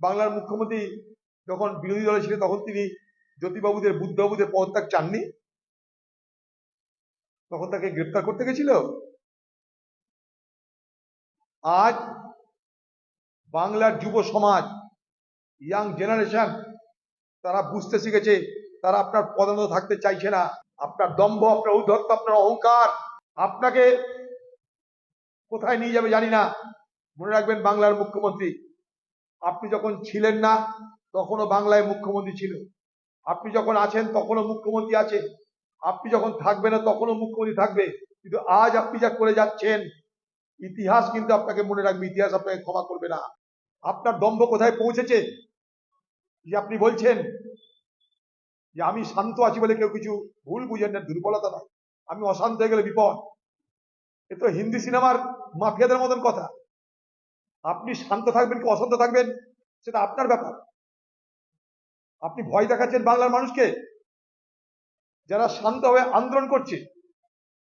বাংলার মুখ্যমন্ত্রী যখন বিরোধী দলে ছিলেন, তখন তিনি জ্যোতিবাবুদের, বুদ্ধবাবুদের পদত্যাগ চাননি। তখন তাকে গ্রেপ্তার করতে গেছিল। আজ বাংলার যুব সমাজ ইয়াং জেনারেশন তারা বুঝতে শিখেছে, তারা আপনার পদান্ত থাকতে চাইছে না। আপনার দম্ভ, আপনার ঔদ্ধত্য আপনার অহংকার, আপনাকে কোথায় নিয়ে যাবে জানি না। মনে রাখবেন বাংলার মুখ্যমন্ত্রী আপনি যখন ছিলেন না, তখনও বাংলায় মুখ্যমন্ত্রী ছিল। আপনি যখন আছেন, তখনও মুখ্যমন্ত্রী আছে আপনি যখন থাকবেন না, তখনও মুখ্যমন্ত্রী থাকবে। কিন্তু আজ আপনি যা করে যাচ্ছেন, ইতিহাস কিন্তু আপনাকে মনে রাখবে, ইতিহাস আপনাকে ক্ষমা করবে না। আপনার দম্ভ কোথায় পৌঁছেছে? যে আপনি বলছেন যে আমি শান্ত আছি বলে কেউ কিছু ভুল বুঝেন না, দুর্বলতা নয়। আমি অশান্ত হয়ে গেলে বিপদ। এ তো হিন্দি সিনেমার মাফিয়াদের মতন কথা। আপনি শান্ত থাকবেন কি অশান্ত থাকবেন? সেটা আপনার ব্যাপার। আপনি ভয় দেখাচ্ছেন বাংলার মানুষকে। যারা শান্তভাবে আন্দোলন করছে।